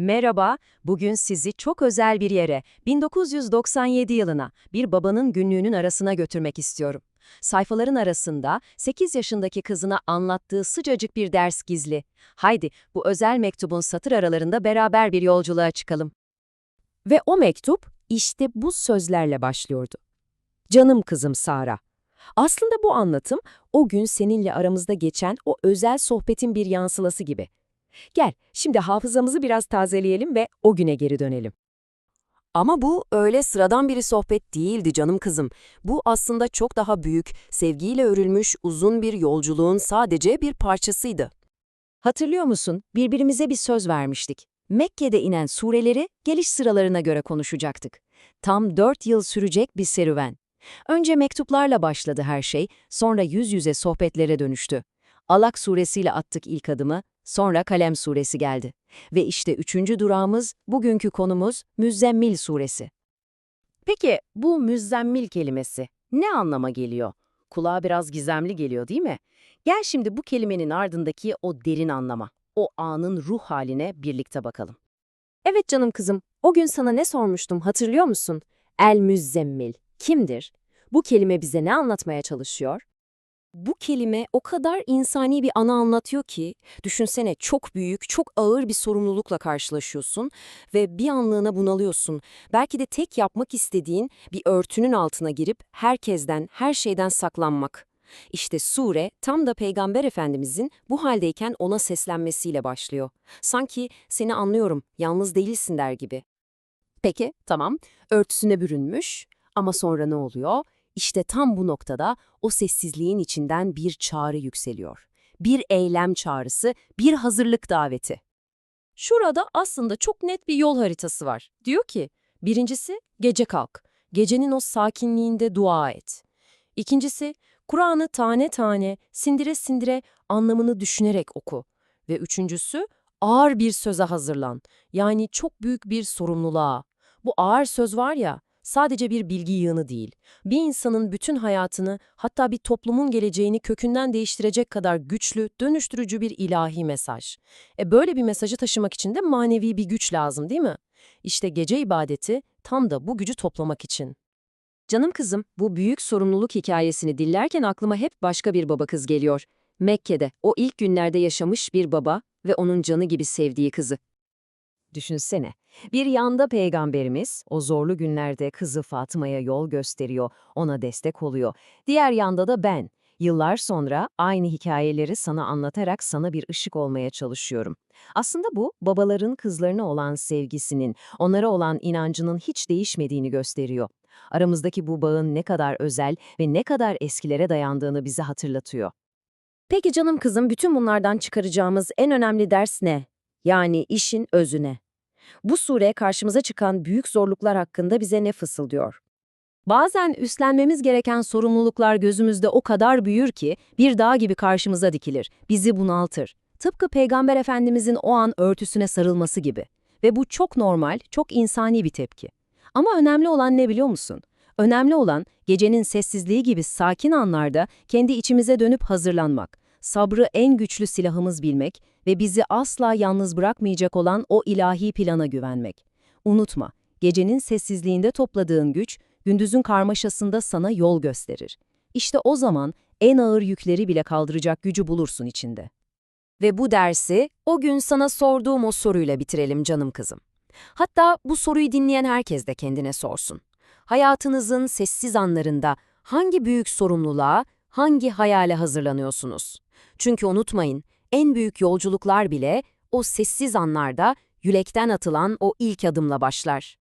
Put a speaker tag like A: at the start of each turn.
A: Merhaba, bugün sizi çok özel bir yere, 1997 yılına, bir babanın günlüğünün arasına götürmek istiyorum. Sayfaların arasında 8 yaşındaki kızına anlattığı sıcacık bir ders gizli. Haydi, bu özel mektubun satır aralarında beraber bir yolculuğa çıkalım. Ve o mektup işte bu sözlerle başlıyordu. Canım kızım Sara. Aslında bu anlatım o gün seninle aramızda geçen o özel sohbetin bir yansılası gibi. Gel, şimdi hafızamızı biraz tazeleyelim ve o güne geri dönelim.
B: Ama bu öyle sıradan bir sohbet değildi canım kızım. Bu aslında çok daha büyük, sevgiyle örülmüş uzun bir yolculuğun sadece bir parçasıydı.
A: Hatırlıyor musun? Birbirimize bir söz vermiştik. Mekke'de inen sureleri geliş sıralarına göre konuşacaktık. Tam dört yıl sürecek bir serüven. Önce mektuplarla başladı her şey, sonra yüz yüze sohbetlere dönüştü. Alak suresiyle attık ilk adımı, sonra Kalem suresi geldi. Ve işte üçüncü durağımız, bugünkü konumuz Müzzemmil suresi. Peki bu müzzemmil kelimesi ne anlama geliyor? Kulağa biraz gizemli geliyor değil mi? Gel şimdi bu kelimenin ardındaki o derin anlama, o anın ruh haline birlikte bakalım. Evet canım kızım, o gün sana ne sormuştum hatırlıyor musun? El müzzemmil kimdir? Bu kelime bize ne anlatmaya çalışıyor? Bu kelime o kadar insani bir ana anlatıyor ki, düşünsene çok büyük, çok ağır bir sorumlulukla karşılaşıyorsun ve bir anlığına bunalıyorsun. Belki de tek yapmak istediğin bir örtünün altına girip herkesten, her şeyden saklanmak. İşte sure tam da Peygamber Efendimizin bu haldeyken ona seslenmesiyle başlıyor. Sanki seni anlıyorum, yalnız değilsin der gibi. Peki, tamam, örtüsüne bürünmüş ama sonra ne oluyor? İşte tam bu noktada o sessizliğin içinden bir çağrı yükseliyor. Bir eylem çağrısı, bir hazırlık daveti. Şurada aslında çok net bir yol haritası var. Diyor ki, birincisi gece kalk, gecenin o sakinliğinde dua et. İkincisi, Kur'an'ı tane tane, sindire sindire anlamını düşünerek oku. Ve üçüncüsü, ağır bir söze hazırlan. Yani çok büyük bir sorumluluğa. Bu ağır söz var ya, sadece bir bilgi yığını değil. Bir insanın bütün hayatını, hatta bir toplumun geleceğini kökünden değiştirecek kadar güçlü, dönüştürücü bir ilahi mesaj. E böyle bir mesajı taşımak için de manevi bir güç lazım değil mi? İşte gece ibadeti tam da bu gücü toplamak için. Canım kızım, bu büyük sorumluluk hikayesini dinlerken aklıma hep başka bir baba kız geliyor. Mekke'de, o ilk günlerde yaşamış bir baba ve onun canı gibi sevdiği kızı. Düşünsene, bir yanda peygamberimiz, o zorlu günlerde kızı Fatıma'ya yol gösteriyor, ona destek oluyor. Diğer yanda da ben, yıllar sonra aynı hikayeleri sana anlatarak sana bir ışık olmaya çalışıyorum. Aslında bu, babaların kızlarına olan sevgisinin, onlara olan inancının hiç değişmediğini gösteriyor. Aramızdaki bu bağın ne kadar özel ve ne kadar eskilere dayandığını bize hatırlatıyor. Peki canım kızım, bütün bunlardan çıkaracağımız en önemli ders ne? Yani işin özüne. Bu sure karşımıza çıkan büyük zorluklar hakkında bize ne fısıldıyor? Bazen üstlenmemiz gereken sorumluluklar gözümüzde o kadar büyür ki bir dağ gibi karşımıza dikilir, bizi bunaltır. Tıpkı Peygamber Efendimizin o an örtüsüne sarılması gibi. Ve bu çok normal, çok insani bir tepki. Ama önemli olan ne biliyor musun? Önemli olan gecenin sessizliği gibi sakin anlarda kendi içimize dönüp hazırlanmak, sabrı en güçlü silahımız bilmek ve bizi asla yalnız bırakmayacak olan o ilahi plana güvenmek. Unutma, gecenin sessizliğinde topladığın güç, gündüzün karmaşasında sana yol gösterir. İşte o zaman en ağır yükleri bile kaldıracak gücü bulursun içinde. Ve bu dersi o gün sana sorduğum o soruyla bitirelim canım kızım. Hatta bu soruyu dinleyen herkes de kendine sorsun. Hayatınızın sessiz anlarında hangi büyük sorumluluğa, hangi hayale hazırlanıyorsunuz? Çünkü unutmayın, en büyük yolculuklar bile o sessiz anlarda yürekten atılan o ilk adımla başlar.